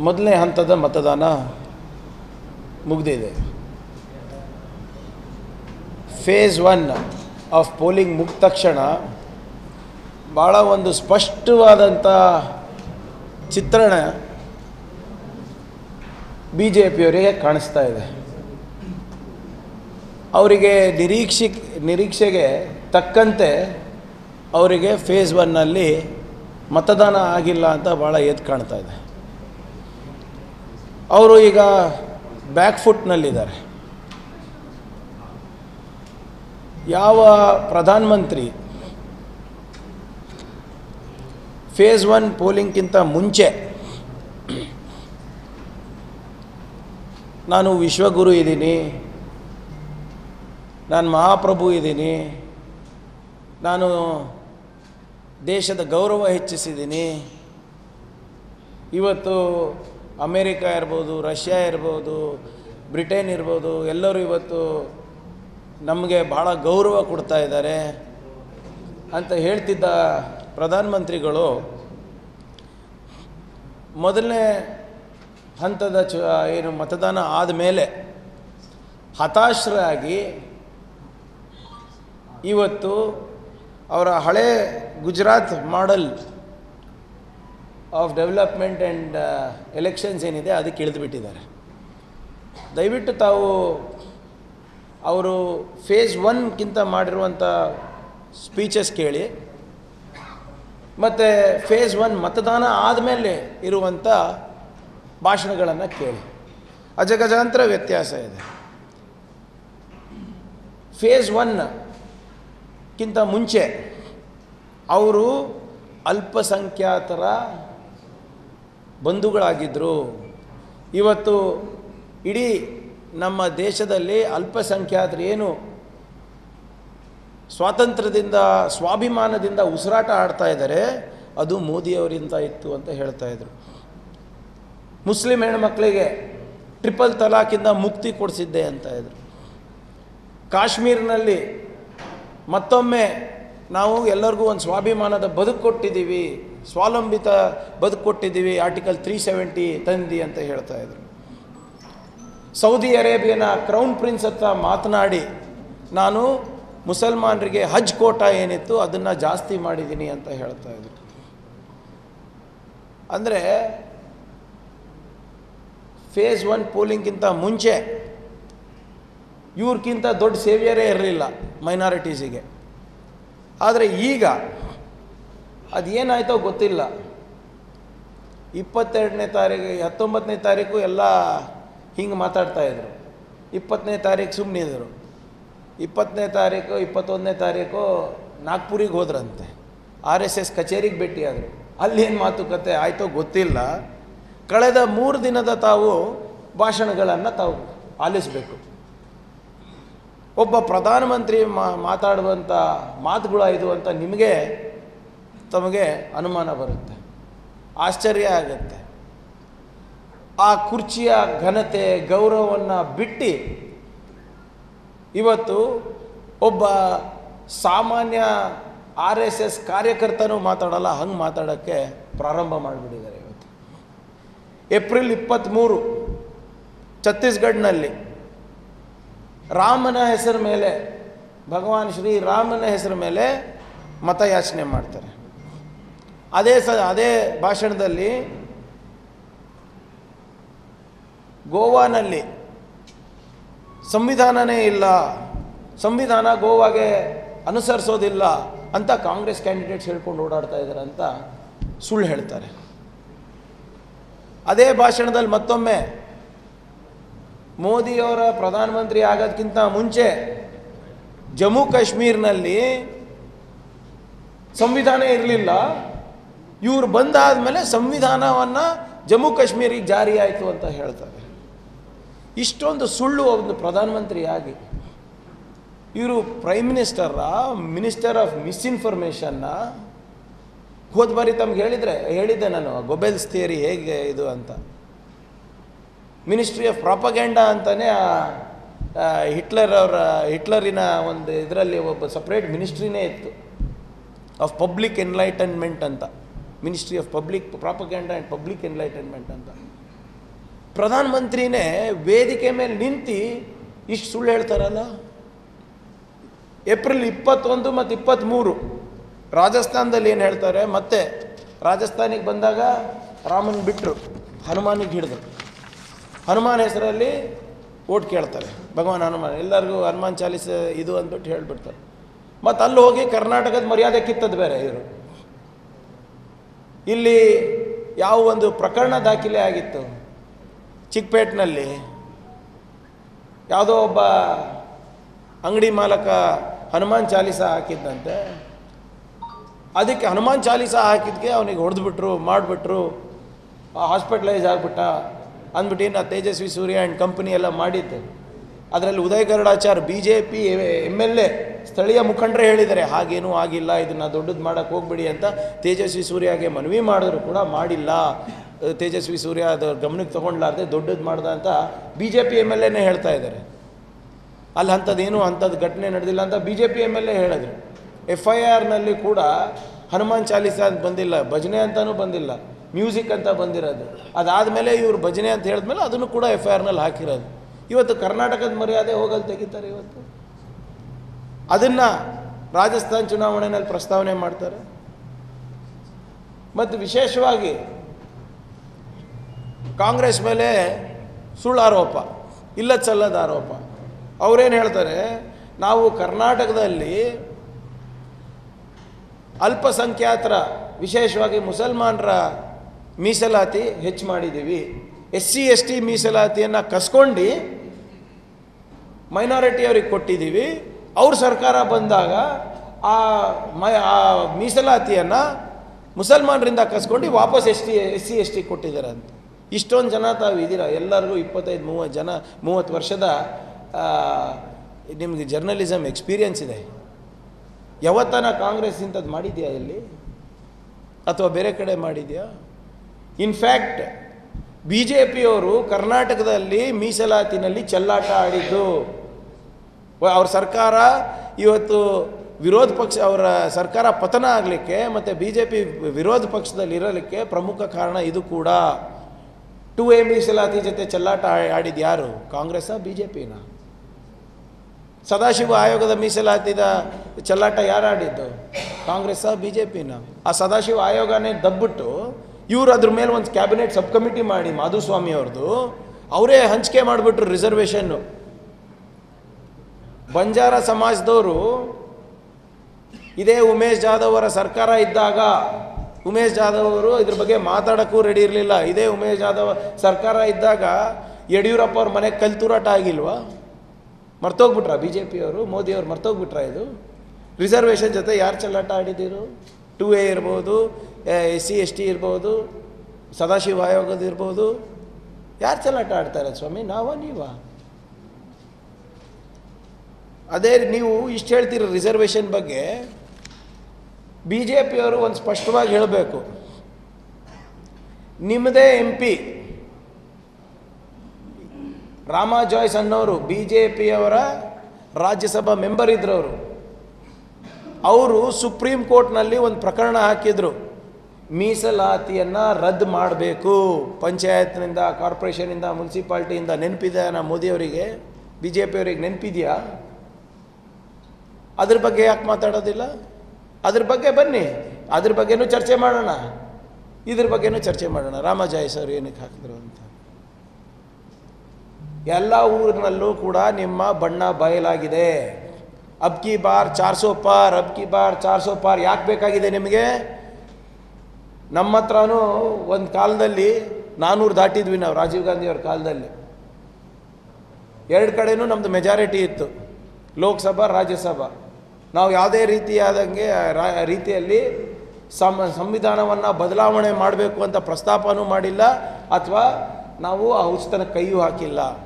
ಮೊದಲನೇ ಹಂತದ ಮತದಾನ ಮುಗಿದಿದೆ ಫೇಸ್ ಒನ್ ಆಫ್ ಪೋಲಿಂಗ್ ಮುಗಿದ ತಕ್ಷಣ ಭಾಳ ಒಂದು ಸ್ಪಷ್ಟವಾದಂಥ ಚಿತ್ರಣ ಬಿ ಜೆ ಪಿಯವರಿಗೆ ಕಾಣಿಸ್ತಾ ಇದೆ. ಅವರಿಗೆ ನಿರೀಕ್ಷೆ ನಿರೀಕ್ಷೆಗೆ ತಕ್ಕಂತೆ ಅವರಿಗೆ ಫೇಸ್ ಒನ್ನಲ್ಲಿ ಮತದಾನ ಆಗಿಲ್ಲ ಅಂತ ಭಾಳ ಎದ್ದು ಕಾಣ್ತಾ ಇದೆ. ಅವರು ಈಗ ಬ್ಯಾಕ್ ಫುಟ್ನಲ್ಲಿದ್ದಾರೆ ಯಾವ ಪ್ರಧಾನಮಂತ್ರಿ ಫೇಸ್ ಒನ್ ಪೋಲಿಂಗ್ಗಿಂತ ಮುಂಚೆ ನಾನು ವಿಶ್ವಗುರು ಇದ್ದೀನಿ, ನಾನು ಮಹಾಪ್ರಭು ಇದ್ದೀನಿ, ನಾನು ದೇಶದ ಗೌರವ ಹೆಚ್ಚಿಸಿದ್ದೀನಿ, ಇವತ್ತು ಅಮೇರಿಕಾ ಇರ್ಬೋದು, ರಷ್ಯಾ ಇರ್ಬೋದು, ಬ್ರಿಟನ್ ಇರ್ಬೋದು, ಎಲ್ಲರೂ ಇವತ್ತು ನಮಗೆ ಭಾಳ ಗೌರವ ಕೊಡ್ತಾ ಇದ್ದಾರೆ ಅಂತ ಹೇಳ್ತಿದ್ದ ಪ್ರಧಾನಮಂತ್ರಿಗಳು ಮೊದಲನೇ ಹಂತದ ಚ, ಏನು ಮತದಾನ ಆದಮೇಲೆ ಹತಾಶರಾಗಿ ಇವತ್ತು ಅವರ ಹಳೆ Gujarat model of development and elections ಏನಿದೆ ಅದಕ್ಕೆ ಇಳಿದುಬಿಟ್ಟಿದ್ದಾರೆ. ದಯವಿಟ್ಟು ತಾವು ಅವರು ಫೇಸ್ ಒನ್ಗಿಂತ ಮಾಡಿರುವಂಥ ಸ್ಪೀಚಸ್ ಕೇಳಿ. ಮತ್ತು ಫೇಸ್ ಒನ್ ಮತದಾನ ಆದಮೇಲೆ ಇರುವಂಥ ಭಾಷಣಗಳನ್ನು ಕೇಳಿ. ಅಜಗಜಾಂತರ ವ್ಯತ್ಯಾಸ ಇದೆ. ಫೇಸ್ ಒನ್ಗಿಂತ ಮುಂಚೆ ಅವರು ಅಲ್ಪಸಂಖ್ಯಾತರ ಬಂಧುಗಳಾಗಿದ್ದರು ಇವತ್ತು ಇಡೀ ನಮ್ಮ ದೇಶದಲ್ಲಿ ಅಲ್ಪಸಂಖ್ಯಾತರು ಏನು ಸ್ವಾತಂತ್ರ್ಯದಿಂದ, ಸ್ವಾಭಿಮಾನದಿಂದ ಉಸಿರಾಟ ಆಡ್ತಾ ಇದ್ದಾರೆ, ಅದು ಮೋದಿಯವರಿಂದ ಇತ್ತು ಅಂತ ಹೇಳ್ತಾ ಇದ್ರು. ಮುಸ್ಲಿಂ ಹೆಣ್ಮಕ್ಳಿಗೆ ಟ್ರಿಪಲ್ ತಲಾಕಿಂದ ಮುಕ್ತಿ ಕೊಡಿಸಿದ್ದೆ ಅಂತ ಇದ್ರು. ಕಾಶ್ಮೀರ್ನಲ್ಲಿ ಮತ್ತೊಮ್ಮೆ ನಾವು ಎಲ್ಲರಿಗೂ ಒಂದು ಸ್ವಾಭಿಮಾನದ ಬದುಕು ಕೊಟ್ಟಿದ್ದೀವಿ. ಸ್ವಾವಲಂಬಿತ ಬದುಕು ಕೊಟ್ಟಿದ್ದೀವಿ ಆರ್ಟಿಕಲ್ ತ್ರೀ ಸೆವೆಂಟಿ ತಂದಿ ಅಂತ ಹೇಳ್ತಾ ಇದ್ರು. ಸೌದಿ ಅರೇಬಿಯನ ಕ್ರೌನ್ ಪ್ರಿನ್ಸ್ ಹತ್ರ ಮಾತನಾಡಿ, ನಾನು ಮುಸಲ್ಮಾನರಿಗೆ ಹಜ್ ಕೋಟ ಏನಿತ್ತು ಅದನ್ನು ಜಾಸ್ತಿ ಮಾಡಿದ್ದೀನಿ ಅಂತ ಹೇಳ್ತಾ ಇದ್ರು. ಅಂದರೆ ಫೇಸ್ ಒನ್ ಪೋಲಿಂಗ್ಗಿಂತ ಮುಂಚೆ ಇವ್ರಿಗಿಂತ ದೊಡ್ಡ ಸೇವಿಯರೇ ಇರಲಿಲ್ಲ ಮೈನಾರಿಟೀಸಿಗೆ ಆದರೆ ಈಗ ಅದೇನಾಯ್ತೋ ಗೊತ್ತಿಲ್ಲ. ಇಪ್ಪತ್ತೆರಡನೇ ತಾರೀಕು ಹತ್ತೊಂಬತ್ತನೇ ತಾರೀಕು ಎಲ್ಲ ಹಿಂಗೆ ಮಾತಾಡ್ತಾ ಇದ್ರು. ಇಪ್ಪತ್ತನೇ ತಾರೀಕು ಸುಮ್ಮನಿದ್ರು ಇಪ್ಪತ್ತನೇ ತಾರೀಕು ಇಪ್ಪತ್ತೊಂದನೇ ತಾರೀಕು ನಾಗ್ಪುರಿಗೆ ಹೋದ್ರಂತೆ. ಆರ್ ಎಸ್ ಎಸ್ ಕಚೇರಿಗೆ ಅಲ್ಲಿ ಏನು ಮಾತುಕತೆ ಆಯಿತೋ ಗೊತ್ತಿಲ್ಲ. ಕಳೆದ ಮೂರು ದಿನದ ತಾವು ಭಾಷಣಗಳನ್ನು ತಾವು ಆಲಿಸಬೇಕು. ಒಬ್ಬ ಪ್ರಧಾನಮಂತ್ರಿ ಮಾತಾಡುವಂಥ ಮಾತುಗಳು ಇದು ಅಂತ ನಿಮಗೆ ತಮಗೆ ಅನುಮಾನ ಬರುತ್ತೆ. ಆಶ್ಚರ್ಯ ಆಗುತ್ತೆ. ಆ ಕುರ್ಚಿಯ ಘನತೆ, ಗೌರವವನ್ನು ಬಿಟ್ಟು ಇವತ್ತು ಒಬ್ಬ ಸಾಮಾನ್ಯ ಆರ್ ಎಸ್ ಎಸ್ ಕಾರ್ಯಕರ್ತನೂ ಮಾತಾಡಲ್ಲ, ಹಂಗೆ ಮಾತಾಡೋಕ್ಕೆ ಪ್ರಾರಂಭ ಮಾಡಿಬಿಟ್ಟಿದ್ದಾರೆ ಇವತ್ತು. ಏಪ್ರಿಲ್ ಇಪ್ಪತ್ತ್ಮೂರು ಛತ್ತೀಸ್ಗಢ್ನಲ್ಲಿ ರಾಮನ ಹೆಸರ ಮೇಲೆ, ಭಗವಾನ್ ಶ್ರೀ ರಾಮನ ಹೆಸರ ಮೇಲೆ ಮತಯಾಚನೆ ಮಾಡ್ತಾರೆ. ಅದೇ ಸ, ಅದೇ ಭಾಷಣದಲ್ಲಿ ಗೋವಾನಲ್ಲಿ ಸಂವಿಧಾನನೇ ಇಲ್ಲ, ಸಂವಿಧಾನ ಗೋವಾಗೆ ಅನುಸರಿಸೋದಿಲ್ಲ ಅಂತ ಕಾಂಗ್ರೆಸ್ ಕ್ಯಾಂಡಿಡೇಟ್ಸ್ ಹೇಳ್ಕೊಂಡು ಓಡಾಡ್ತಾ ಇದ್ದಾರೆ ಅಂತ ಸುಳ್ಳು ಹೇಳ್ತಾರೆ. ಅದೇ ಭಾಷಣದಲ್ಲಿ ಮತ್ತೊಮ್ಮೆ ಮೋದಿಯವರ ಪ್ರಧಾನಮಂತ್ರಿ ಆಗೋದಕ್ಕಿಂತ ಮುಂಚೆ ಜಮ್ಮು ಕಾಶ್ಮೀರ್ನಲ್ಲಿ ಸಂವಿಧಾನ ಇರಲಿಲ್ಲ. ಇವ್ರು ಬಂದಾದ ಮೇಲೆ ಸಂವಿಧಾನವನ್ನು ಜಮ್ಮು ಕಾಶ್ಮೀರಿಗೆ ಜಾರಿ ಆಯಿತು ಅಂತ ಹೇಳ್ತಾರೆ. ಇಷ್ಟೊಂದು ಸುಳ್ಳು ಒಂದು ಪ್ರಧಾನಮಂತ್ರಿ ಆಗಿ ಇವರು ಪ್ರೈಮ್ ಮಿನಿಸ್ಟರ ಮಿನಿಸ್ಟರ್ ಆಫ್ ಮಿಸ್ಇನ್ಫಾರ್ಮೇಷನ್ನ ಹೋದ ಬಾರಿ ತಮ್ಗೆ ಹೇಳಿದರೆ, ಹೇಳಿದ್ದೆ ನಾನು ಗೊಬೆಲ್ಸ್ ಥಿಯರಿ ಹೇಗೆ ಇದು ಅಂತ. ಮಿನಿಸ್ಟ್ರಿ ಆಫ್ ಪ್ರಾಪಗ್ಯಾಂಡಾ ಅಂತಲೇ ಹಿಟ್ಲರ್ ಅವರ ಹಿಟ್ಲರಿನ ಒಂದು ಇದರಲ್ಲಿ ಒಬ್ಬ ಸಪ್ರೇಟ್ ಮಿನಿಸ್ಟ್ರಿನೇ ಇತ್ತು. ಆಫ್ ಪಬ್ಲಿಕ್ ಎನ್ಲೈಟನ್ಮೆಂಟ್ ಅಂತ. Ministry of public propaganda and public enlightenment ಅಂತ. ಪ್ರಧಾನಮಂತ್ರಿನೇ ವೇದಿಕೆ ಮೇಲೆ ನಿಂತು ಇಷ್ಟು ಸುಳ್ಳು ಹೇಳ್ತಾರಲ್ಲ? ಏಪ್ರಿಲ್ ಇಪ್ಪತ್ತೊಂದು ಮತ್ತು ಇಪ್ಪತ್ತ್ಮೂರು ರಾಜಸ್ಥಾನದಲ್ಲಿ ಏನು ಹೇಳ್ತಾರೆ? ಮತ್ತೆ ರಾಜಸ್ಥಾನಿಗೆ ಬಂದಾಗ ರಾಮನ್ ಬಿಟ್ಟರು ಹನುಮಾನಿಗೆ ಹಿಡಿದ್ರು. ಹನುಮಾನ್ ಹೆಸರಲ್ಲಿ ಓಟ್ ಕೇಳ್ತಾರೆ. ಭಗವಾನ್ ಹನುಮಾನ್, ಎಲ್ಲರಿಗೂ ಹನುಮಾನ್ ಚಾಲೀಸ ಇದು ಅಂದ್ಬಿಟ್ಟು ಹೇಳಿಬಿಡ್ತಾರೆ. ಮತ್ತು ಅಲ್ಲಿ ಹೋಗಿ ಕರ್ನಾಟಕದ ಮರ್ಯಾದೆ ಕಿತ್ತದ್ದು ಬೇರೆ ಇವರು. ಇಲ್ಲಿ ಯಾವ ಒಂದು ಪ್ರಕರಣ ದಾಖಲೆ ಆಗಿತ್ತು? ಚಿಕ್ಕಪೇಟ್ನಲ್ಲಿ ಯಾವುದೋ ಒಬ್ಬ ಅಂಗಡಿ ಮಾಲಕ ಹನುಮಾನ್ ಚಾಲೀಸ ಹಾಕಿದ್ದಂತೆ. ಅದಕ್ಕೆ ಹನುಮಾನ್ ಚಾಲೀಸ ಹಾಕಿದ್ಕೆ ಅವನಿಗೆ ಹೊಡೆದ್ಬಿಟ್ರು, ಮಾಡಿಬಿಟ್ರು ಹಾಸ್ಪಿಟ್ಲೈಸ್ ಆಗಿಬಿಟ್ಟ ಅಂದ್ಬಿಟ್ಟು ಇನ್ನು ತೇಜಸ್ವಿ ಸೂರ್ಯ ಆ್ಯಂಡ್ ಕಂಪನಿ ಎಲ್ಲ ಮಾಡಿದ್ದೆ. ಅದರಲ್ಲಿ Uday Garudachar, B J P M L A ಸ್ಥಳೀಯ ಮುಖಂಡರೇ ಹೇಳಿದ್ದಾರೆ, ಹಾಗೇನೂ ಆಗಿಲ್ಲ, ಇದನ್ನು ದೊಡ್ಡದು ಮಾಡೋಕ್ಕೆ ಹೋಗ್ಬಿಡಿ ಅಂತ ತೇಜಸ್ವಿ ಸೂರ್ಯಗೆ ಮನವಿ ಮಾಡಿದ್ರು ಕೂಡ ಮಾಡಿಲ್ಲ. ತೇಜಸ್ವಿ ಸೂರ್ಯ ಅದು ಗಮನಕ್ಕೆ ತೊಗೊಂಡ್ಲಾರ್ದೆ ದೊಡ್ಡದು ಮಾಡ್ದ ಅಂತ B J P M L ಎನೇ ಹೇಳ್ತಾ ಇದ್ದಾರೆ. ಅಲ್ಲಿ ಅಂಥದ್ದೇನು ಅಂಥದ್ದು ಘಟನೆ ನಡೆದಿಲ್ಲ ಅಂತ B J P M L A ಹೇಳಿದ್ರು. ಎಫ್ ಐ ಆರ್ನಲ್ಲಿ ಕೂಡ ಹನುಮಾನ್ ಚಾಲೀಸ ಅಂತ ಬಂದಿಲ್ಲ, ಭಜನೆ ಅಂತಲೂ ಬಂದಿಲ್ಲ, ಮ್ಯೂಸಿಕ್ ಅಂತ ಬಂದಿರೋದು. ಅದಾದಮೇಲೆ ಇವರು ಭಜನೆ ಅಂತ ಹೇಳಿದ್ಮೇಲೆ ಅದನ್ನು ಕೂಡ ಎಫ್ ಐ ಆರ್ನಲ್ಲಿ ಹಾಕಿರೋದು. ಇವತ್ತು ಕರ್ನಾಟಕದ ಮರ್ಯಾದೆ ಹೋಗಲ್ಲಿ ತೆಗಿತಾರೆ ಇವತ್ತು. ಅದನ್ನು ರಾಜಸ್ಥಾನ್ ಚುನಾವಣೆಯಲ್ಲಿ ಪ್ರಸ್ತಾವನೆ ಮಾಡ್ತಾರೆ. ಮತ್ತು ವಿಶೇಷವಾಗಿ ಕಾಂಗ್ರೆಸ್ ಮೇಲೆ ಸುಳ್ಳು ಆರೋಪ ಇಲ್ಲ ಚಲ್ಲದ ಆರೋಪ. ಅವರೇನು ಹೇಳ್ತಾರೆ, ನಾವು ಕರ್ನಾಟಕದಲ್ಲಿ ಅಲ್ಪಸಂಖ್ಯಾತರ, ವಿಶೇಷವಾಗಿ ಮುಸಲ್ಮಾನರ ಮೀಸಲಾತಿ ಹೆಚ್ಚು ಮಾಡಿದ್ದೀವಿ. ಎಸ್ ಸಿ ಎಸ್ ಟಿ ಮೀಸಲಾತಿಯನ್ನು ಕಸ್ಕೊಂಡು ಮೈನಾರಿಟಿ ಅವ್ರಿಗೆ ಕೊಟ್ಟಿದ್ದೀವಿ. ಅವ್ರ ಸರ್ಕಾರ ಬಂದಾಗ ಆ ಮೈ ಆ ಮೀಸಲಾತಿಯನ್ನು ಮುಸಲ್ಮಾನರಿಂದ ಕಸ್ಕೊಂಡು ವಾಪಸ್ S T, S C, S T ಕೊಟ್ಟಿದ್ದಾರೆ ಅಂತ. ಇಷ್ಟೊಂದು ಜನ ತಾವು ಇದ್ದೀರಾ ಎಲ್ಲರಿಗೂ ಇಪ್ಪತ್ತೈದು ಮೂವತ್ತು ಜನ, ಮೂವತ್ತು ವರ್ಷದ ನಿಮಗೆ ಜರ್ನಲಿಸಮ್ ಎಕ್ಸ್ಪೀರಿಯನ್ಸ್ ಇದೆ. ಯಾವತ್ತನ ಕಾಂಗ್ರೆಸ್ ಇಂಥದ್ದು ಮಾಡಿದೆಯಾ ಇಲ್ಲಿ? ಅಥವಾ ಬೇರೆ ಕಡೆ ಮಾಡಿದೆಯಾ? ಇನ್ಫ್ಯಾಕ್ಟ್ ಬಿ ಜೆ ಪಿಯವರು ಕರ್ನಾಟಕದಲ್ಲಿ ಮೀಸಲಾತಿನಲ್ಲಿ ಚೆಲ್ಲಾಟ ಆಡಿದ್ದು. ಅವ್ರ ಸರ್ಕಾರ ಇವತ್ತು ವಿರೋಧ ಪಕ್ಷ, ಅವರ ಸರ್ಕಾರ ಪತನ ಆಗಲಿಕ್ಕೆ ಮತ್ತು ಬಿ ಜೆ ಪಿ ವಿರೋಧ ಪಕ್ಷದಲ್ಲಿ ಇರಲಿಕ್ಕೆ ಪ್ರಮುಖ ಕಾರಣ ಇದು ಕೂಡ. ಟು ಎ ಮೀಸಲಾತಿ ಜೊತೆ ಚೆಲ್ಲಾಟ ಆ- ಆಡಿದ್ದು ಯಾರು? ಕಾಂಗ್ರೆಸ್ಸಾ ಬಿ ಜೆ ಪಿನ ಸದಾಶಿವ ಆಯೋಗದ ಮೀಸಲಾತಿದ ಚೆಲ್ಲಾಟ ಯಾರು ಆಡಿದ್ದು? ಕಾಂಗ್ರೆಸ್ಸಾ ಬಿ ಜೆ ಪಿನ ಆ ಸದಾಶಿವ ಆಯೋಗನೇ ದಬ್ಬಿಟ್ಟು ಇವರು ಅದ್ರ ಮೇಲೆ ಒಂದು ಕ್ಯಾಬಿನೆಟ್ ಸಬ್ ಕಮಿಟಿ ಮಾಡಿ ಮಾಧುಸ್ವಾಮಿ ಅವ್ರದ್ದು ಅವರೇ ಹಂಚಿಕೆ ಮಾಡಿಬಿಟ್ರು ರಿಸರ್ವೇಷನ್ನು. ಬಂಜಾರ ಸಮಾಜದವರು, ಇದೇ ಉಮೇಶ್ ಜಾಧವ್ ಅವರ ಸರ್ಕಾರ ಇದ್ದಾಗ, ಉಮೇಶ್ ಜಾಧವ್ ಅವರು ಇದ್ರ ಬಗ್ಗೆ ಮಾತಾಡೋಕ್ಕೂ ರೆಡಿ ಇರಲಿಲ್ಲ. ಇದೇ ಉಮೇಶ್ ಜಾಧವ್ ಸರ್ಕಾರ ಇದ್ದಾಗ ಯಡಿಯೂರಪ್ಪ ಅವ್ರ ಮನೆಗೆ ಕಲ್ತೂರಾಟ ಆಗಿಲ್ವಾ? ಮರ್ತೋಗ್ಬಿಟ್ರ ಬಿ ಜೆ ಪಿಯವರು ಮೋದಿಯವರು ಮರ್ತೋಗ್ಬಿಟ್ರ ಇದು? ರಿಸರ್ವೇಷನ್ ಜೊತೆ ಯಾರು ಚೆಲ್ಲಾಟ ಆಡಿದ್ದೀರು? ಟು ಎ ಇರ್ಬೋದು ಎಸ್ ಸಿ, ಎಸ್ ಟಿ ಇರ್ಬೋದು, ಸದಾಶಿವ ಆಯೋಗದ ಇರ್ಬೋದು. ಯಾರು ಚೆಲ್ಲಾಟ ಆಡ್ತಾರೆ ಸ್ವಾಮಿ? ನಾವಾ, ನೀವಾ? ಅದೇ ನೀವು ಇಷ್ಟು ಹೇಳ್ತೀರ ರಿಸರ್ವೇಷನ್ ಬಗ್ಗೆ. ಬಿ ಜೆ ಪಿಯವರು ಒಂದು ಸ್ಪಷ್ಟವಾಗಿ ಹೇಳಬೇಕು. ನಿಮ್ಮದೇ ಎಂ ಪಿ ರಾಮಾ ಜಾಯ್ಸ್ ಅನ್ನೋರು ಬಿ ಜೆ ಪಿಯವರ ರಾಜ್ಯಸಭಾ ಮೆಂಬರ್ ಇದ್ರವರು. ಅವರು ಸುಪ್ರೀಂ ಕೋರ್ಟ್ನಲ್ಲಿ ಒಂದು ಪ್ರಕರಣ ಹಾಕಿದರು. ಮೀಸಲಾತಿಯನ್ನು ರದ್ದು ಮಾಡಬೇಕು. ಪಂಚಾಯತ್ನಿಂದ ಕಾರ್ಪೊರೇಷನಿಂದ ಮುನ್ಸಿಪಾಲ್ಟಿಯಿಂದ ನೆನಪಿದೆ ನಾ ಮೋದಿಯವರಿಗೆ. ಬಿ ಜೆ ಪಿಯವರಿಗೆ ನೆನಪಿದೆಯಾ? ಅದ್ರ ಬಗ್ಗೆ ಯಾಕೆ ಮಾತಾಡೋದಿಲ್ಲ? ಅದ್ರ ಬಗ್ಗೆ ಬನ್ನಿ. ಅದ್ರ ಬಗ್ಗೆನೂ ಚರ್ಚೆ ಮಾಡೋಣ. ಇದ್ರ ಬಗ್ಗೆನೂ ಚರ್ಚೆ ಮಾಡೋಣ. ರಾಮ ಸರ್ ಏನಕ್ಕೆ ಹಾಕಿದ್ರು ಅಂತ. ಎಲ್ಲ ಊರಿನಲ್ಲೂ ಕೂಡ ನಿಮ್ಮ ಬಣ್ಣ ಬಯಲಾಗಿದೆ. ಅಬ್ಕಿ ಬಾರ್ ಚಾರ್ ಸೋ ಪಾರ್, ಅಬ್ ಕಿ ಬಾರ್ ಚಾರ್ ಸೋ ಪಾರ್ ಯಾಕೆ ಬೇಕಾಗಿದೆ ನಿಮಗೆ? ನಮ್ಮ ಹತ್ರನೂ ಒಂದು ಕಾಲದಲ್ಲಿ ನಾನ್ನೂರು ದಾಟಿದ್ವಿ ನಾವು, ರಾಜೀವ್ ಗಾಂಧಿ ಅವ್ರ ಕಾಲದಲ್ಲಿ. ಎರಡು ಕಡೆನೂ ನಮ್ಮದು ಮೆಜಾರಿಟಿ ಇತ್ತು. ಲೋಕಸಭಾ, ರಾಜ್ಯಸಭಾ. ನಾವು ಯಾವುದೇ ರೀತಿಯಾದಂಗೆ ರೀತಿಯಲ್ಲಿ ಸಂ, ಸಂವಿಧಾನವನ್ನು ಬದಲಾವಣೆ ಮಾಡಬೇಕು ಅಂತ ಪ್ರಸ್ತಾಪನೂ ಮಾಡಿಲ್ಲ, ಅಥವಾ ನಾವು ಆ ಉಚಿತನ ಕೈಯೂ ಹಾಕಿಲ್ಲ.